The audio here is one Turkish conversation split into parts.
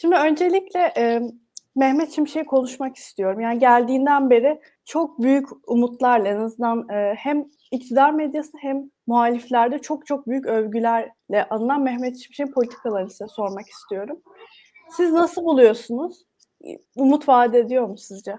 Şimdi öncelikle, emm, Mehmet Şimşek'i konuşmak istiyorum. Yani geldiğinden beri çok büyük umutlarla en azından, eee, hem iktidar medyası hem muhaliflerde çok çok büyük övgülerle anılan Mehmet Şimşek'in politikalarını size sormak istiyorum. Siz nasıl buluyorsunuz? Umut vaat ediyor mu sizce?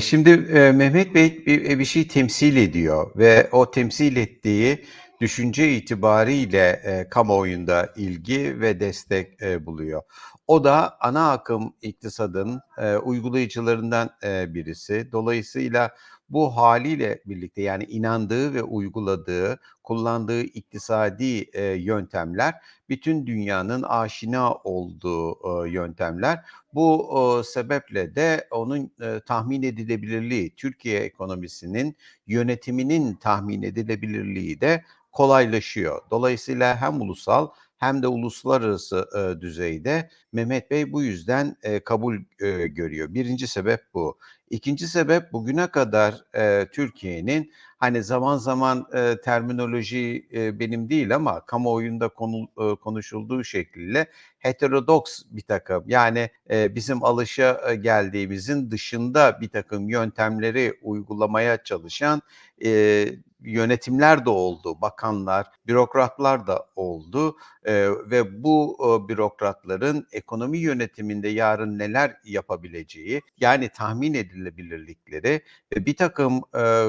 Şimdi, Mehmet Bey bir, bir şey temsil ediyor ve o temsil ettiği düşünce itibariyle, eee, kamuoyunda ilgi ve destek, eee, buluyor. O da ana akım iktisadın, eee, uygulayıcılarından, eee, birisi. Dolayısıyla bu hâliyle birlikte, yani inandığı ve uyguladığı, kullandığı iktisadi, eee, yöntemler bütün dünyanın aşina olduğu, ııı, yöntemler. Bu, ııı, sebeple de onun, eee, tahmin edilebilirliği, Türkiye ekonomisinin yönetiminin tahmin edilebilirliği de kolaylaşıyor. Dolayısıyla hem ulusal hem de uluslararası, ııı, düzeyde Mehmet Bey bu yüzden, eee, kabul, eee, görüyor. 1'inci sebep bu. 2'nci sebep bugüne kadar, eee, Türkiye'nin, hani, zaman zaman, eee, terminoloji, eee, benim değil ama kamuoyunda konul ııı, konuşulduğu şekliyle heterodoks birtakım, yani, eee, bizim alışa geldiğimizin dışında birtakım yöntemleri uygulamaya çalışan, eee, yönetimler de oldu. Bakanlar, bürokratlar da oldu, eee, ve bu, ııı, bürokratların ekonomi yönetiminde yarın neler yapabileceği, yani tahmin edilebilirlikleri ve birtakım, eee,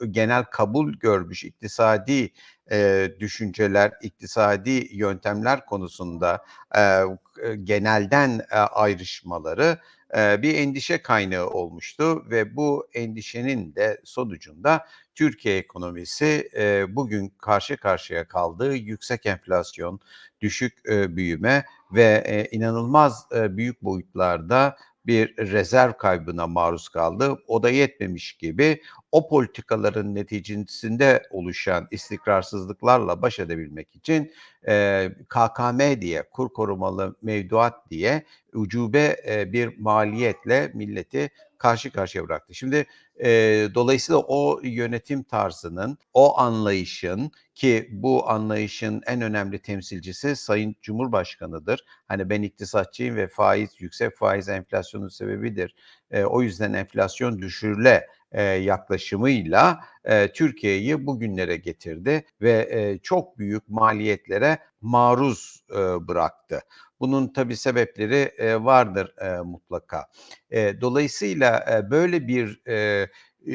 k genel kabul görmüş iktisadi, eee, düşünceler, iktisadi yöntemler konusunda, k genelden, eee, ayrışmaları, bir endişe kaynağı olmuştu ve bu endişenin de sonucunda Türkiye ekonomisi, bugün karşı karşıya kaldığı yüksek enflasyon, düşük, büyüme ve, inanılmaz, büyük boyutlarda bir rezerv kaybına maruz kaldı. O da yetmemiş gibi o politikaların neticesinde oluşan istikrarsızlıklarla baş edebilmek için, eee, KKM diye, kur korumalı mevduat diye ucube, eee, bir maliyetle milleti karşı karşıya bıraktı. Şimdi, eee, dolayısıyla o yönetim tarzının, o anlayışın ki bu anlayışın en önemli temsilcisi Sayın Cumhurbaşkanı'dır. Hani, ben iktisatçıyım ve faiz, yüksek faiz enflasyonun sebebidir. Eee, o yüzden enflasyon düşürüle, yaklaşımıyla, Türkiye'yi bugünlere getirdi ve, çok büyük maliyetlere maruz, bıraktı. Bunun tabii sebepleri, vardır, mutlaka. Dolayısıyla, böyle bir,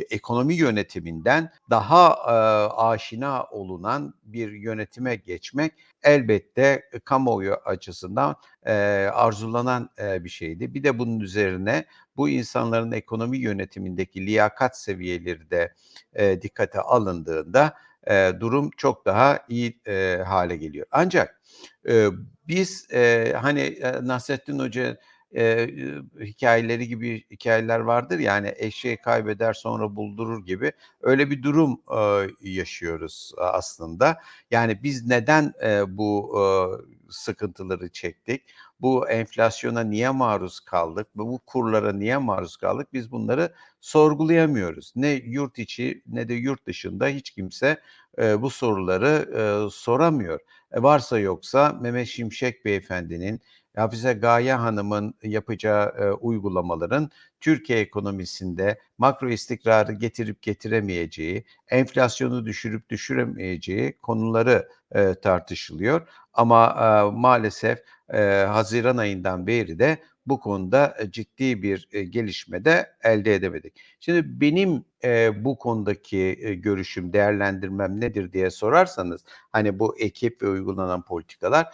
ekonomi yönetiminden daha, eee, aşina olunan bir yönetime geçmek elbette, eee, kamuoyu açısından, eee, arzulanan, eee, bir şeydi. Bir de bunun üzerine bu insanların ekonomi yönetimindeki liyakat seviyeleri de, eee, dikkate alındığında, eee, durum çok daha iyi, eee, hâle geliyor. Ancak, eee, biz, eee, hani, eee, Nasrettin Hoca, eee, ııı, hikâyeleri gibi hikâyeler vardır ya, hani, eşeği kaybeder sonra buldurur gibi, öyle bir durum, eee, yaşıyoruz aslında. Yani biz neden, eee, bu, ııı, sıkıntıları çektik? Bu enflasyona niye maruz kaldık? Bu kurlara niye maruz kaldık? Biz bunları sorgulayamıyoruz. Ne yurt içi ne de yurt dışında hiç kimse, eee, bu soruları, eee, soramıyor. E, varsa yoksa Mehmet Şimşek Beyefendi'nin, Hafize Gaye Hanım'ın yapacağı, eee, uygulamaların Türkiye ekonomisinde makro istikrarı getirip getiremeyeceği, enflasyonu düşürüp düşüremeyeceği konuları, eee, tartışılıyor. Ama, aaa, maalesef, eee, haziran ayından beri de bu konuda, eee, ciddi bir, eee, gelişme de elde edemedik. Şimdi benim, eee, bu konudaki, görüşüm, değerlendirmem nedir diye sorarsanız, hani, bu ekip ve uygulanan politikalar,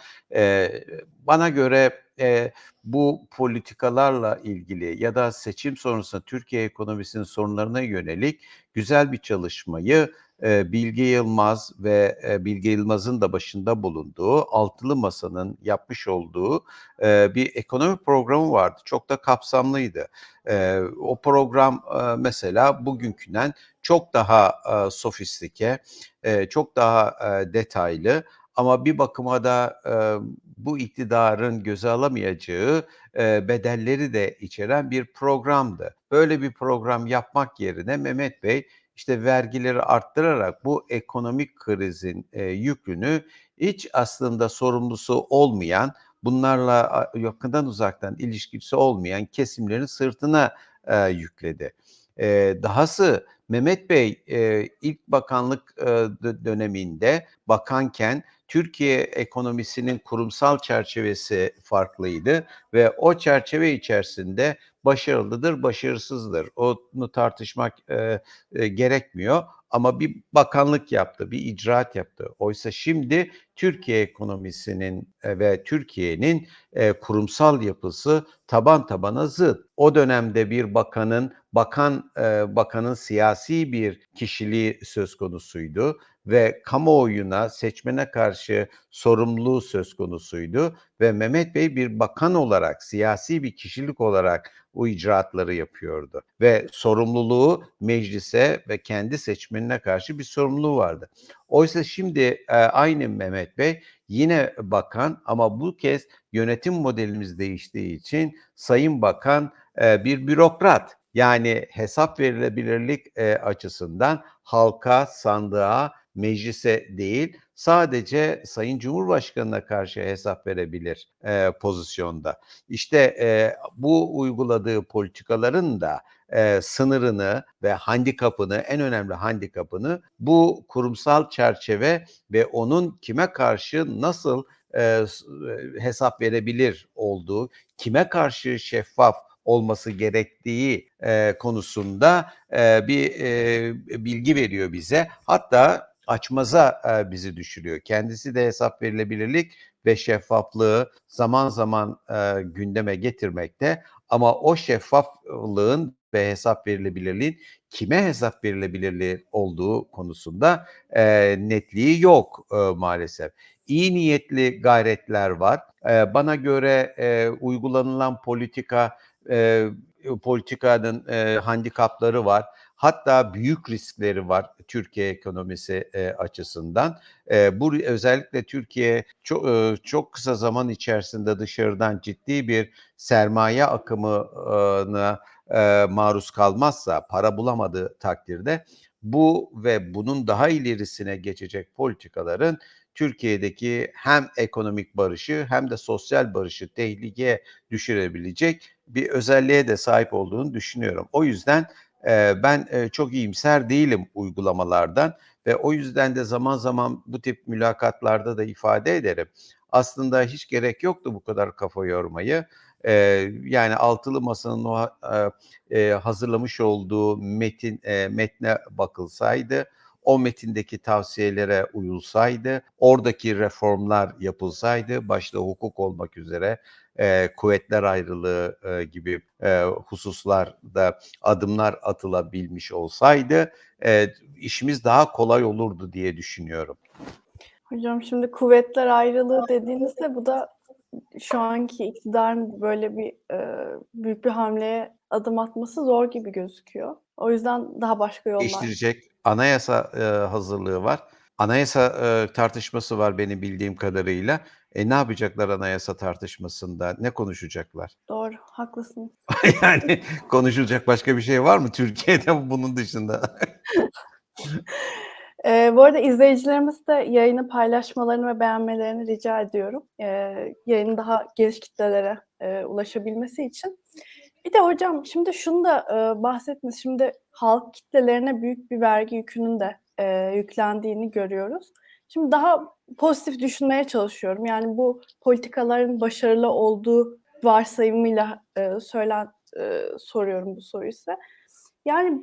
bana göre, bu politikalarla ilgili ya da seçim sonrası Türkiye ekonomisinin sorunlarına yönelik güzel bir çalışmayı, Bilge Yılmaz ve, Bilge Yılmaz'ın da başında bulunduğu altılı masanın yapmış olduğu, bir ekonomi programı vardı. Çok da kapsamlıydı. O program, mesela bugünkünden çok daha, sofistike, çok daha, detaylı ama bir bakıma da, bu iktidarın göze alamayacağı, bedelleri de içeren bir programdı. Böyle bir program yapmak yerine Mehmet Bey, işte, vergileri arttırarak bu ekonomik krizin, eee, yükünü hiç aslında sorumlusu olmayan, bunlarla yakından uzaktan ilişkisi olmayan kesimlerin sırtına, eee, yükledi. Eee, dahası Mehmet Bey, eee, ilk bakanlık, dö döneminde bakanken Türkiye ekonomisinin kurumsal çerçevesi farklıydı ve o çerçeve içerisinde başarılıdır, başarısızdır. Onu tartışmak, eee, eee, gerekmiyor ama bir bakanlık yaptı, bir icraat yaptı. Oysa şimdi Türkiye ekonomisinin, eee, ve Türkiye'nin, eee, kurumsal yapısı taban tabana zıt. O dönemde bir bakanın bakan, eee, bakanın siyasi bir kişiliği söz konusuydu ve kamuoyuna, seçmene karşı sorumluluğu söz konusuydu ve Mehmet Bey bir bakan olarak, siyasi bir kişilik olarak o icraatları yapıyordu ve sorumluluğu meclise ve kendi seçmenine karşı bir sorumluluğu vardı. Oysa şimdi, eee, aynı Mehmet Bey yine bakan ama bu kez yönetim modelimiz değiştiği için sayın bakan, eee, bir bürokrat. Yani hesap verilebilirlik, eee, açısından halka, sandığa, meclise değil, sadece Sayın Cumhurbaşkanı'na karşı hesap verebilir, eee, pozisyonda. İşte, eee, bu uyguladığı politikaların da, eee, sınırını ve handikapını, en önemli handikapını bu kurumsal çerçeve ve onun kime karşı nasıl, eee, hesap verebilir olduğu, kime karşı şeffaf olması gerektiği, eee, konusunda, eee, bir, eee, bilgi veriyor bize. Hatta açmaza, eee, bizi düşürüyor. Kendisi de hesap verilebilirlik ve şeffaflığı zaman zaman, eee, gündeme getirmekte ama o şeffaflığın ve hesap verilebilirliğin kime hesap verilebilirliği olduğu konusunda, eee, netliği yok, maalesef. İyi niyetli gayretler var. Bana göre, uygulanılan politika, eee, politikanın, handikapları var. Hatta büyük riskleri var Türkiye ekonomisi, eee, açısından. Eee, bu özellikle Türkiye ço ııı, çok kısa zaman içerisinde dışarıdan ciddi bir sermaye akımı ııı, eee, maruz kalmazsa, para bulamadığı takdirde bu ve bunun daha ilerisine geçecek politikaların Türkiye'deki hem ekonomik barışı hem de sosyal barışı tehlikeye düşürebilecek bir özelliğe de sahip olduğunu düşünüyorum. O yüzden, eee, ben, eee, çok iyimser değilim uygulamalardan ve o yüzden de zaman zaman bu tip mülakatlarda da ifade ederim. Aslında hiç gerek yoktu bu kadar kafa yormayı. Eee, yani altılı masanın o eee, hazırlamış olduğu metin, eee, metne bakılsaydı, o metindeki tavsiyelere uyulsaydı, oradaki reformlar yapılsaydı, başta hukuk olmak üzere, eee, kuvvetler ayrılığı, eee, gibi, eee, hususlarda adımlar atılabilmiş olsaydı, eee, işimiz daha kolay olurdu diye düşünüyorum. Hocam şimdi kuvvetler ayrılığı dediğinizde bu da şu anki iktidarın böyle bir, eee, büyük bir hamleye adım atması zor gibi gözüküyor. O yüzden daha başka yollar Değiştirecek anayasa, eee, hazırlığı var. Anayasa, eee, tartışması var benim bildiğim kadarıyla. E, ne yapacaklar anayasa tartışmasında? Ne konuşacaklar? Doğru, haklısınız. Yani konuşulacak başka bir şey var mı Türkiye'de bunun dışında? Eee, bu arada izleyicilerimiz de yayını paylaşmalarını ve beğenmelerini rica ediyorum. Eee, yayının daha geniş kitlelere, eee, ulaşabilmesi için. Bir de hocam şimdi şunu da, eee, bahsettiniz. Şimdi halk kitlelerine büyük bir vergi yükünün de, eee, yüklendiğini görüyoruz. Şimdi daha pozitif düşünmeye çalışıyorum. Yani bu politikaların başarılı olduğu varsayımıyla, eee, söylen eee, soruyorum bu soruyu size. Yani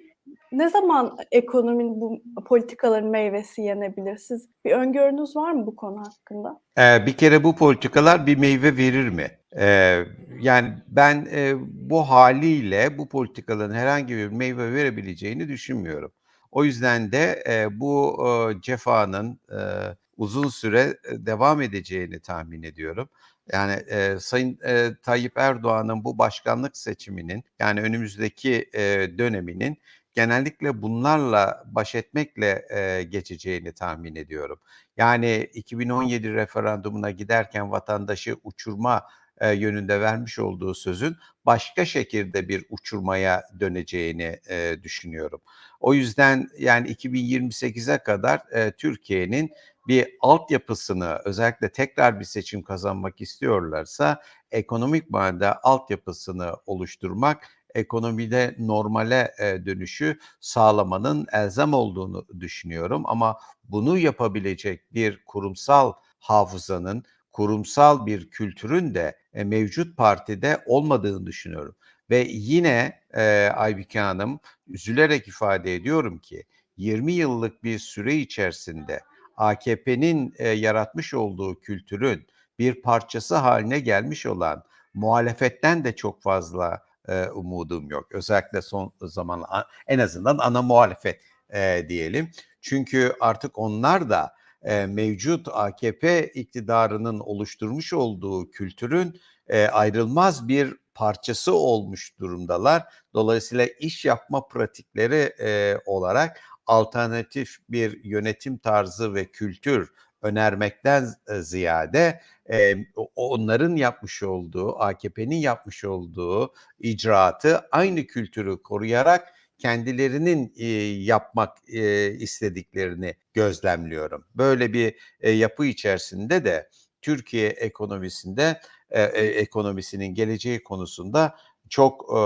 ne zaman ekonominin bu politikaların meyvesi yenebilir? Siz bir öngörünüz var mı bu konu hakkında? Eee, bir kere bu politikalar bir meyve verir mi? Eee, yani ben, eee, bu hâliyle bu politikaların herhangi bir meyve verebileceğini düşünmüyorum. O yüzden de, eee, bu, ııı, cefanın, eee, uzun süre, eee, devam edeceğini tahmin ediyorum. Yani, eee, Sayın, eee, Tayyip Erdoğan'ın bu başkanlık seçiminin, yani önümüzdeki, eee, döneminin genellikle bunlarla baş etmekle, eee, geçeceğini tahmin ediyorum. Yani 2017 referandumuna giderken vatandaşı uçurma, e, yönünde vermiş olduğu sözün başka şekilde bir uçurmaya döneceğini e, düşünüyorum. O yüzden yani 2028'e kadar e, Türkiye'nin bir altyapısını özellikle tekrar bir seçim kazanmak istiyorlarsa ekonomik manada altyapısını oluşturmak, ekonomide normale e, dönüşü sağlamanın elzem olduğunu düşünüyorum. Ama bunu yapabilecek bir kurumsal hafızanın, kurumsal bir kültürün de e, mevcut partide olmadığını düşünüyorum. Ve yine e, Aybike Hanım üzülerek ifade ediyorum ki 20 yıllık bir süre içerisinde AKP'nin e, yaratmış olduğu kültürün bir parçası haline gelmiş olan muhalefetten de çok fazla e, umudum yok. Özellikle son zaman en azından ana muhalefet e, diyelim. Çünkü artık onlar da e, mevcut AKP iktidarının oluşturmuş olduğu kültürün e, ayrılmaz bir parçası olmuş durumdalar. Dolayısıyla iş yapma pratikleri e, olarak alternatif bir yönetim tarzı ve kültür önermekten ziyade e, onların yapmış olduğu, AKP'nin yapmış olduğu icraatı aynı kültürü koruyarak kendilerinin e, yapmak e, istediklerini gözlemliyorum. Böyle bir e, yapı içerisinde de Türkiye ekonomisinde e, e, ekonomisinin geleceği konusunda çok e,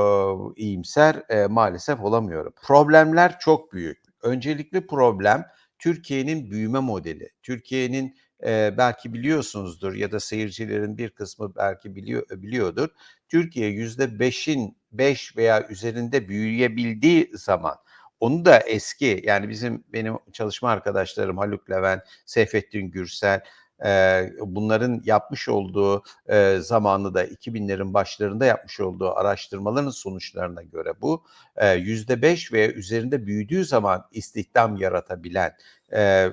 iyimser e, maalesef olamıyorum. Problemler çok büyük. Öncelikli problem Türkiye'nin büyüme modeli. Türkiye'nin e, belki biliyorsunuzdur ya da seyircilerin bir kısmı belki biliyor biliyordur. Türkiye yüzde beşin beş veya üzerinde büyüyebildiği zaman onu da eski yani bizim benim çalışma arkadaşlarım Haluk Levent, Seyfettin Gürsel e, bunların yapmış olduğu e, zamanı da 2000'lerin başlarında yapmış olduğu araştırmaların sonuçlarına göre bu yüzde beş veya üzerinde büyüdüğü zaman istihdam yaratabilen e,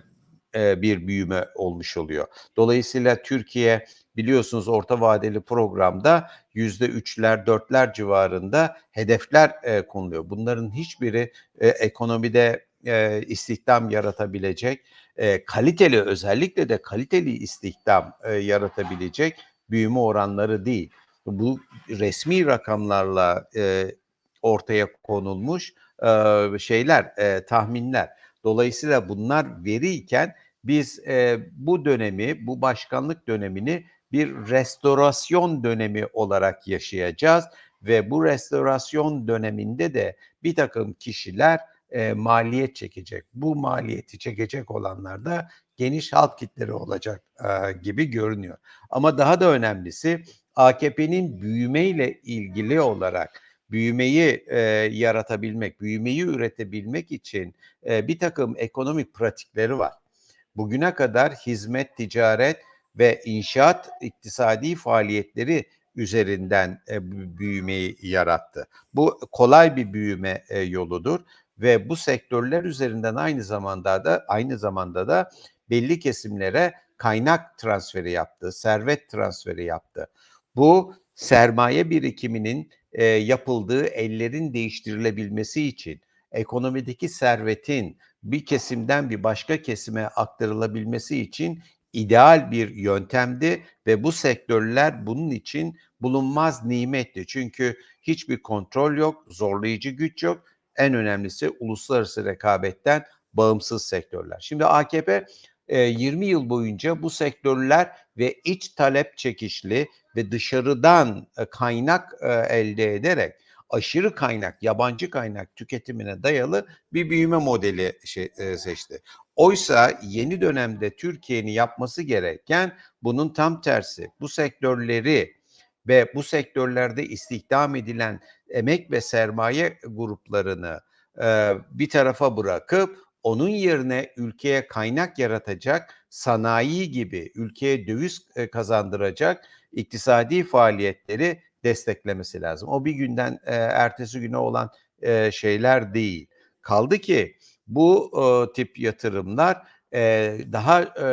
e, bir büyüme olmuş oluyor. Dolayısıyla Türkiye biliyorsunuz orta vadeli programda yüzde üçler, dörtler civarında hedefler e, konuluyor. Bunların hiçbiri e, ekonomide e, istihdam yaratabilecek, e, kaliteli özellikle de kaliteli istihdam e, yaratabilecek büyüme oranları değil. Bu resmi rakamlarla e, ortaya konulmuş e, şeyler, e, tahminler. Dolayısıyla bunlar veriyken biz e, bu dönemi, bu başkanlık dönemini bir restorasyon dönemi olarak yaşayacağız ve bu restorasyon döneminde de bir takım kişiler e, maliyet çekecek. Bu maliyeti çekecek olanlar da geniş halk kitleri olacak e, gibi görünüyor. Ama daha da önemlisi AKP'nin büyümeyle ilgili olarak büyümeyi e, yaratabilmek, büyümeyi üretebilmek için e, bir takım ekonomik pratikleri var. Bugüne kadar hizmet, ticaret ve inşaat iktisadi faaliyetleri üzerinden e, büyümeyi yarattı. Bu kolay bir büyüme e, yoludur ve bu sektörler üzerinden aynı zamanda da aynı zamanda da belli kesimlere kaynak transferi yaptı, servet transferi yaptı. Bu sermaye birikiminin e, yapıldığı ellerin değiştirilebilmesi için ekonomideki servetin bir kesimden bir başka kesime aktarılabilmesi için ideal bir yöntemdi ve bu sektörler bunun için bulunmaz nimetti. Çünkü hiçbir kontrol yok, zorlayıcı güç yok. En önemlisi uluslararası rekabetten bağımsız sektörler. Şimdi AKP 20 yıl boyunca bu sektörler ve iç talep çekişli ve dışarıdan kaynak elde ederek aşırı kaynak, yabancı kaynak tüketimine dayalı bir büyüme modeli şey, seçti. Oysa yeni dönemde Türkiye'nin yapması gereken bunun tam tersi. Bu sektörleri ve bu sektörlerde istihdam edilen emek ve sermaye gruplarını bir tarafa bırakıp onun yerine ülkeye kaynak yaratacak sanayi gibi ülkeye döviz kazandıracak iktisadi faaliyetleri desteklemesi lazım. O bir günden e, ertesi güne olan e, şeyler değil. Kaldı ki bu e, tip yatırımlar e, daha e,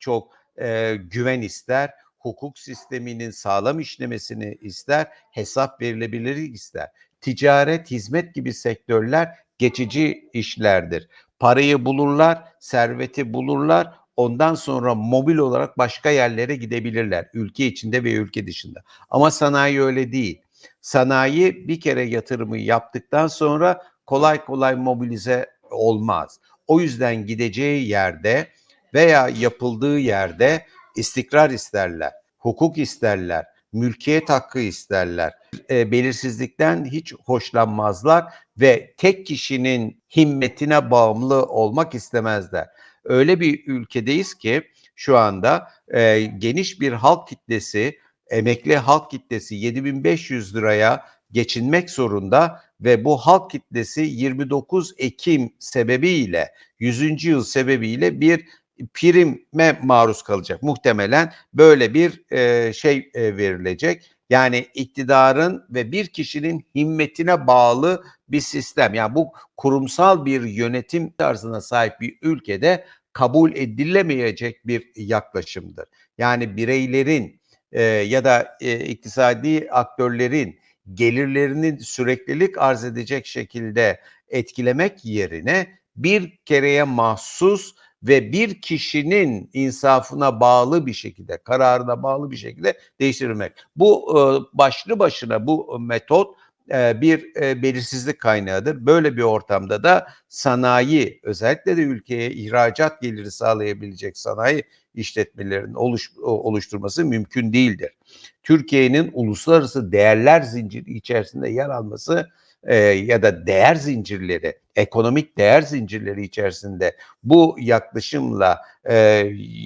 çok e, güven ister, hukuk sisteminin sağlam işlemesini ister, hesap verilebilirlik ister. Ticaret, hizmet gibi sektörler geçici işlerdir. Parayı bulurlar, serveti bulurlar, ondan sonra mobil olarak başka yerlere gidebilirler. Ülke içinde ve ülke dışında. Ama sanayi öyle değil. Sanayi bir kere yatırımı yaptıktan sonra kolay kolay mobilize olmaz. O yüzden gideceği yerde veya yapıldığı yerde istikrar isterler, hukuk isterler, mülkiyet hakkı isterler. E, belirsizlikten hiç hoşlanmazlar ve tek kişinin himmetine bağımlı olmak istemezler. Öyle bir ülkedeyiz ki şu anda e, geniş bir halk kitlesi, emekli halk kitlesi 7500 liraya geçinmek zorunda ve bu halk kitlesi 29 Ekim sebebiyle 100. yıl sebebiyle bir prime maruz kalacak. Muhtemelen böyle bir e, şey e, verilecek. Yani iktidarın ve bir kişinin himmetine bağlı bir sistem. Yani bu kurumsal bir yönetim tarzına sahip bir ülkede kabul edilemeyecek bir yaklaşımdır. Yani bireylerin e, ya da e, iktisadi aktörlerin gelirlerini süreklilik arz edecek şekilde etkilemek yerine bir kereye mahsus ve bir kişinin insafına bağlı bir şekilde, kararına bağlı bir şekilde değiştirilmek. Bu e, başlı başına bu metot e, bir e, belirsizlik kaynağıdır. Böyle bir ortamda da sanayi, özellikle de ülkeye ihracat geliri sağlayabilecek sanayi işletmelerinin oluş, oluşturması mümkün değildir. Türkiye'nin uluslararası değerler zinciri içerisinde yer alması e, ya da değer zincirleri, ekonomik değer zincirleri içerisinde bu yaklaşımla e,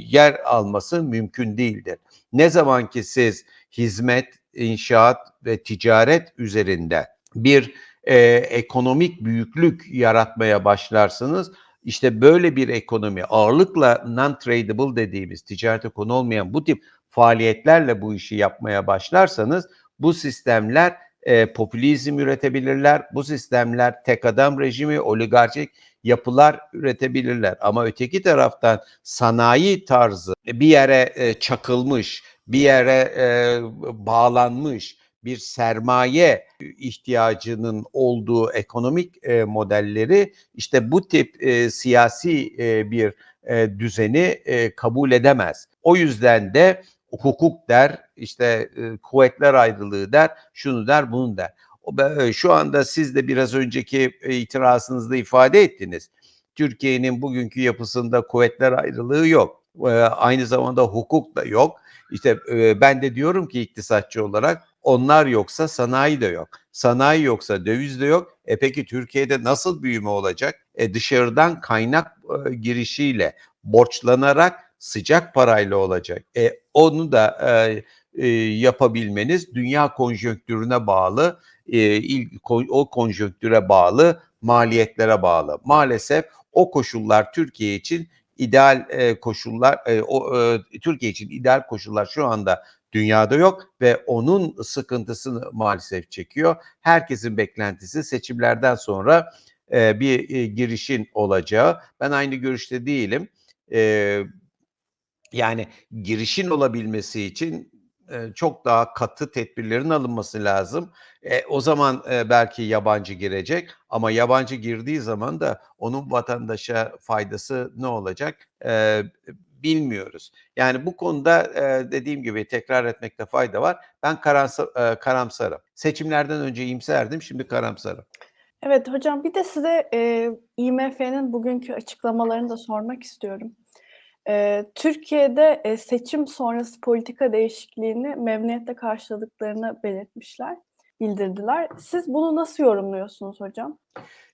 yer alması mümkün değildir. Ne zaman ki siz hizmet, inşaat ve ticaret üzerinde bir e, ekonomik büyüklük yaratmaya başlarsınız, işte böyle bir ekonomi ağırlıkla non-tradable dediğimiz ticarete konu olmayan bu tip faaliyetlerle bu işi yapmaya başlarsanız bu sistemler e, popülizm üretebilirler. Bu sistemler tek adam rejimi, oligarşik yapılar üretebilirler. Ama öteki taraftan sanayi tarzı bir yere e, çakılmış, bir yere e, bağlanmış bir sermaye ihtiyacının olduğu ekonomik e, modelleri işte bu tip e, siyasi e, bir e, düzeni e, kabul edemez. O yüzden de hukuk der, işte e, kuvvetler ayrılığı der, şunu der, bunu der. O, e, şu anda siz de biraz önceki e, itirazınızda ifade ettiniz. Türkiye'nin bugünkü yapısında kuvvetler ayrılığı yok. E, aynı zamanda hukuk da yok. İşte e, ben de diyorum ki iktisatçı olarak onlar yoksa sanayi de yok. Sanayi yoksa döviz de yok. E peki Türkiye'de nasıl büyüme olacak? E dışarıdan kaynak e, girişiyle borçlanarak sıcak parayla olacak. E, onu da e, e, yapabilmeniz dünya konjonktürüne bağlı, e, il, o konjonktüre bağlı, maliyetlere bağlı. Maalesef o koşullar Türkiye için ideal e, koşullar, e, o e, Türkiye için ideal koşullar şu anda dünyada yok ve onun sıkıntısını maalesef çekiyor. Herkesin beklentisi seçimlerden sonra e, bir e, girişin olacağı. Ben aynı görüşte değilim. E, yani girişin olabilmesi için e, çok daha katı tedbirlerin alınması lazım. E, o zaman e, belki yabancı girecek ama yabancı girdiği zaman da onun vatandaşa faydası ne olacak e, bilmiyoruz. Yani bu konuda dediğim gibi tekrar etmekte fayda var. Ben karamsa, e, karamsarım. Seçimlerden önce iyimserdim, şimdi karamsarım. Evet hocam bir de size e, IMF'nin bugünkü açıklamalarını da sormak istiyorum. E, Türkiye'de e, seçim sonrası politika değişikliğini memnuniyetle karşıladıklarını belirtmişler, bildirdiler. Siz bunu nasıl yorumluyorsunuz hocam?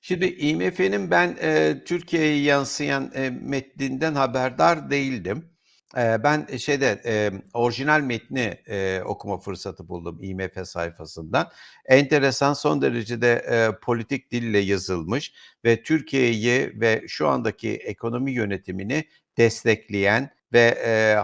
Şimdi IMF'nin ben e, Türkiye'ye yansıyan e, metninden haberdar değildim. Ben şeyde e, orijinal metni okuma fırsatı buldum IMF sayfasından. Enteresan son derecede e, politik dille yazılmış ve Türkiye'yi ve şu andaki ekonomi yönetimini destekleyen ve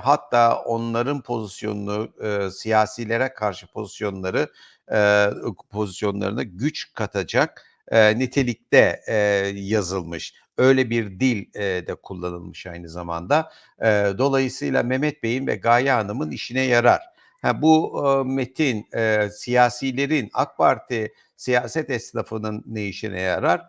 hatta onların pozisyonunu siyasilere karşı pozisyonları e, pozisyonlarına güç katacak e, nitelikte e, yazılmış. Öyle bir dil e, de kullanılmış aynı zamanda. E, dolayısıyla Mehmet Bey'in ve Gaye Hanım'ın işine yarar. Ha, bu e, metin e, siyasilerin, AK Parti siyaset esnafının ne işine yarar?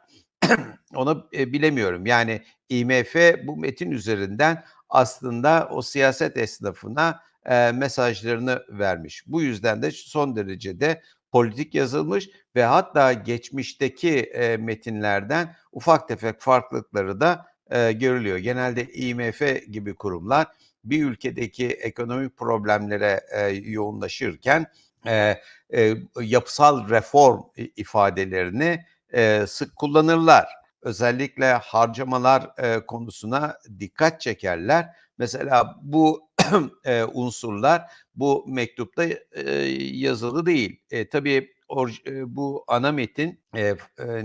Onu e, bilemiyorum. Yani IMF bu metin üzerinden aslında o siyaset esnafına e, mesajlarını vermiş. Bu yüzden de son derece de politik yazılmış ve hatta geçmişteki e, metinlerden ufak tefek farklılıkları da e, görülüyor. Genelde IMF gibi kurumlar bir ülkedeki ekonomik problemlere e, yoğunlaşırken e, e, yapısal reform ifadelerini e, sık kullanırlar. Özellikle harcamalar e, konusuna dikkat çekerler. Mesela bu e, unsurlar bu mektupta e, yazılı değil. E, tabii or, e, bu ana metin, e, e,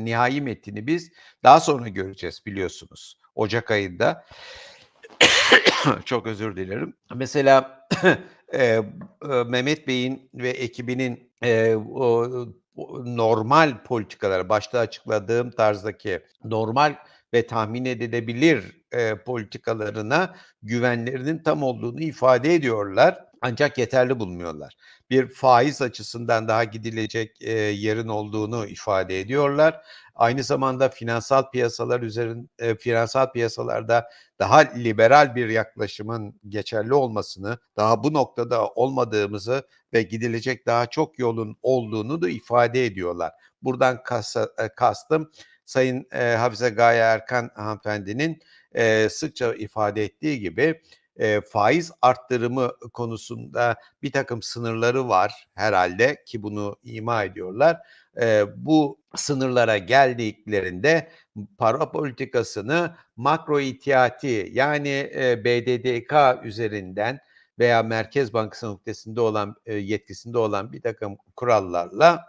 nihai metini biz daha sonra göreceğiz biliyorsunuz. Ocak ayında. Çok özür dilerim. Mesela e, Mehmet Bey'in ve ekibinin e, o normal politikalar, başta açıkladığım tarzdaki normal ve tahmin edilebilir e, politikalarına güvenlerinin tam olduğunu ifade ediyorlar. Ancak yeterli bulmuyorlar. Bir faiz açısından daha gidilecek e, yerin olduğunu ifade ediyorlar. Aynı zamanda finansal piyasalar üzerin e, finansal piyasalarda daha liberal bir yaklaşımın geçerli olmasını, daha bu noktada olmadığımızı ve gidilecek daha çok yolun olduğunu da ifade ediyorlar. Buradan kasa, kastım Sayın e, Hafize Gaye Erkan hanımefendinin e, sıkça ifade ettiği gibi e, faiz arttırımı konusunda bir takım sınırları var herhalde ki bunu ima ediyorlar. E, bu sınırlara geldiklerinde para politikasını makro ihtiyati yani e, BDDK üzerinden veya Merkez Bankası noktasında olan yetkisinde olan bir takım kurallarla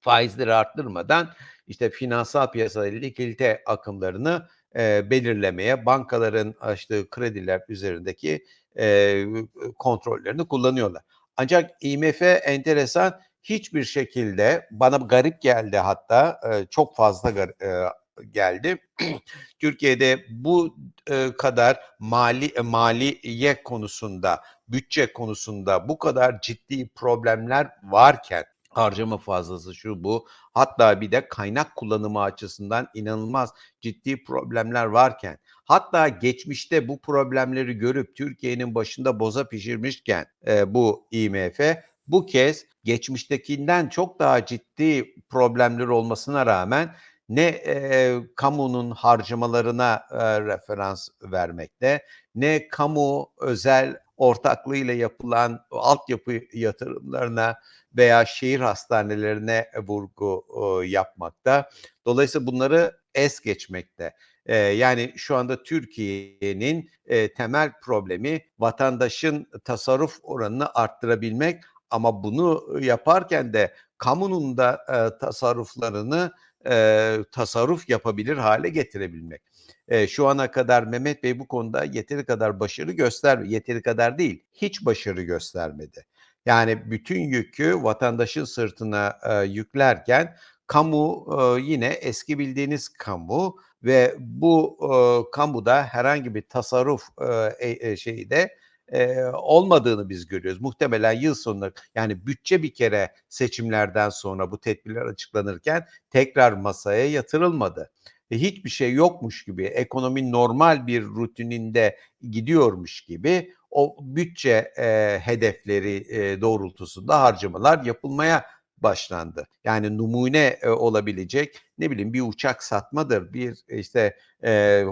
faizleri arttırmadan işte finansal piyasaları likidite akımlarını e, belirlemeye bankaların açtığı krediler üzerindeki e, kontrollerini kullanıyorlar. Ancak IMF enteresan hiçbir şekilde bana garip geldi hatta e, çok fazla gar- e, geldi. Türkiye'de bu e, kadar mali e, maliye konusunda, bütçe konusunda bu kadar ciddi problemler varken harcama fazlası şu bu. Hatta bir de kaynak kullanımı açısından inanılmaz ciddi problemler varken hatta geçmişte bu problemleri görüp Türkiye'nin başında boza pişirmişken e, bu IMF bu kez geçmiştekinden çok daha ciddi problemler olmasına rağmen ne e, kamunun harcamalarına e, referans vermekte, ne kamu özel ortaklığıyla yapılan altyapı yatırımlarına veya şehir hastanelerine vurgu e, yapmakta. Dolayısıyla bunları es geçmekte. E, yani şu anda Türkiye'nin e, temel problemi vatandaşın tasarruf oranını arttırabilmek ama bunu yaparken de kamunun da e, tasarruflarını e, tasarruf yapabilir hale getirebilmek. E, şu ana kadar Mehmet Bey bu konuda yeteri kadar başarı göstermedi. Yeteri kadar değil, hiç başarı göstermedi. Yani bütün yükü vatandaşın sırtına e, yüklerken kamu e, yine eski bildiğiniz kamu ve bu e, kamuda herhangi bir tasarruf e, e, şeyi de e, olmadığını biz görüyoruz. Muhtemelen yıl sonunda yani bütçe bir kere seçimlerden sonra bu tedbirler açıklanırken tekrar masaya yatırılmadı. E, hiçbir şey yokmuş gibi, ekonomi normal bir rutininde gidiyormuş gibi o bütçe e, hedefleri e, doğrultusunda harcamalar yapılmaya başlandı. Yani numune e, olabilecek ne bileyim bir uçak satmadır, bir işte e,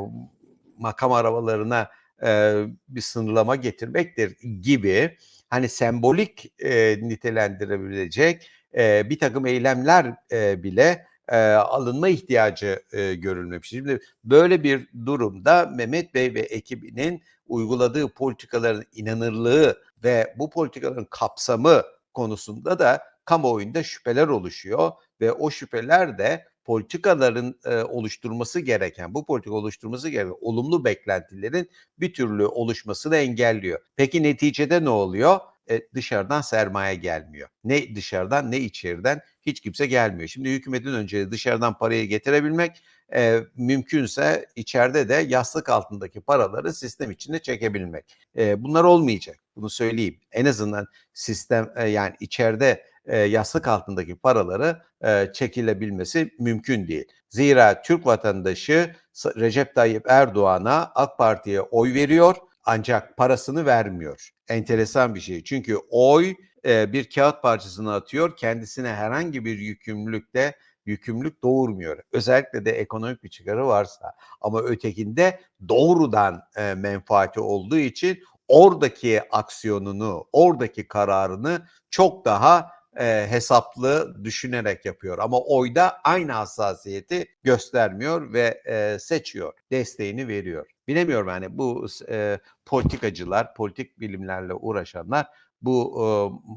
makam arabalarına e, bir sınırlama getirmektir gibi hani sembolik e, nitelendirebilecek e, bir takım eylemler e, bile e, alınma ihtiyacı e, görülmemiş. Şimdi böyle bir durumda Mehmet Bey ve ekibinin uyguladığı politikaların inanırlığı ve bu politikaların kapsamı konusunda da kamuoyunda şüpheler oluşuyor ve o şüpheler de politikaların e, oluşturması gereken, bu politika oluşturması gereken olumlu beklentilerin bir türlü oluşmasını engelliyor. Peki neticede ne oluyor? E, dışarıdan sermaye gelmiyor. Ne dışarıdan ne içeriden hiç kimse gelmiyor. Şimdi hükümetin önce dışarıdan parayı getirebilmek, e, mümkünse içeride de yastık altındaki paraları sistem içine çekebilmek. E, bunlar olmayacak. Bunu söyleyeyim. En azından sistem e, yani içeride e, yastık altındaki paraları e, çekilebilmesi mümkün değil. Zira Türk vatandaşı Recep Tayyip Erdoğan'a AK Parti'ye oy veriyor ancak parasını vermiyor. Enteresan bir şey. Çünkü oy bir kağıt parçasını atıyor. Kendisine herhangi bir yükümlülükte yükümlülük doğurmuyor. Özellikle de ekonomik bir çıkarı varsa. Ama ötekinde doğrudan menfaati olduğu için oradaki aksiyonunu, oradaki kararını çok daha e, hesaplı düşünerek yapıyor. Ama oyda aynı hassasiyeti göstermiyor ve e, seçiyor, desteğini veriyor. Bilemiyorum yani bu e, politikacılar, politik bilimlerle uğraşanlar bu e,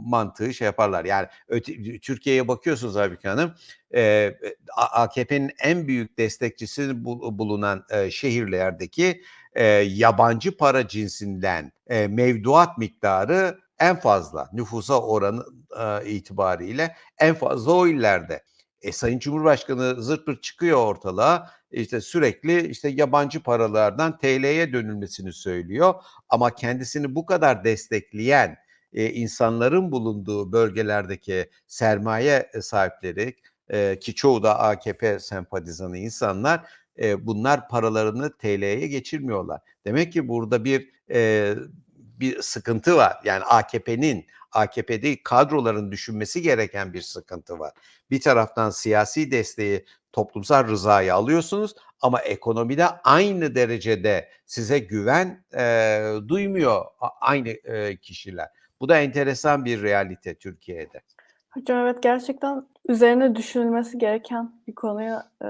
mantığı şey yaparlar. Yani Türkiye'ye bakıyorsunuz Aybüke Hanım, e, AKP'nin en büyük destekçisi bu, bulunan e, şehirlerdeki e, yabancı para cinsinden e, mevduat miktarı en fazla nüfusa oranı e, itibariyle en fazla o illerde. E, Sayın Cumhurbaşkanı zırt pırt çıkıyor ortalığa işte sürekli işte yabancı paralardan TL'ye dönülmesini söylüyor ama kendisini bu kadar destekleyen e, insanların bulunduğu bölgelerdeki sermaye sahipleri e, ki çoğu da AKP sempatizanı insanlar e, bunlar paralarını TL'ye geçirmiyorlar. Demek ki burada bir e, bir sıkıntı var. Yani AKP'nin AKP'de kadroların düşünmesi gereken bir sıkıntı var. Bir taraftan siyasi desteği, toplumsal rızayı alıyorsunuz ama ekonomide aynı derecede size güven e, duymuyor aynı e, kişiler. Bu da enteresan bir realite Türkiye'de. Hocam evet gerçekten üzerine düşünülmesi gereken bir konuya e,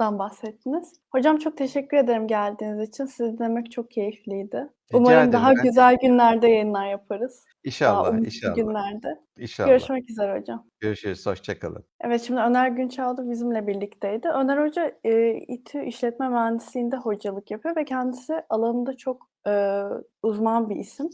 dan bahsettiniz. Hocam çok teşekkür ederim geldiğiniz için. Sizi dinlemek çok keyifliydi. Rica Umarım ederim. daha Ben güzel günlerde yayınlar yaparız. Daha İnşallah, umutlu inşallah. günlerde. İnşallah. Görüşmek üzere hocam. Görüşürüz. Hoşçakalın. Evet şimdi Öner Günçal bizimle birlikteydi. Öner Hoca e, İTÜ İşletme Mühendisliği'nde hocalık yapıyor ve kendisi alanında çok e, uzman bir isim.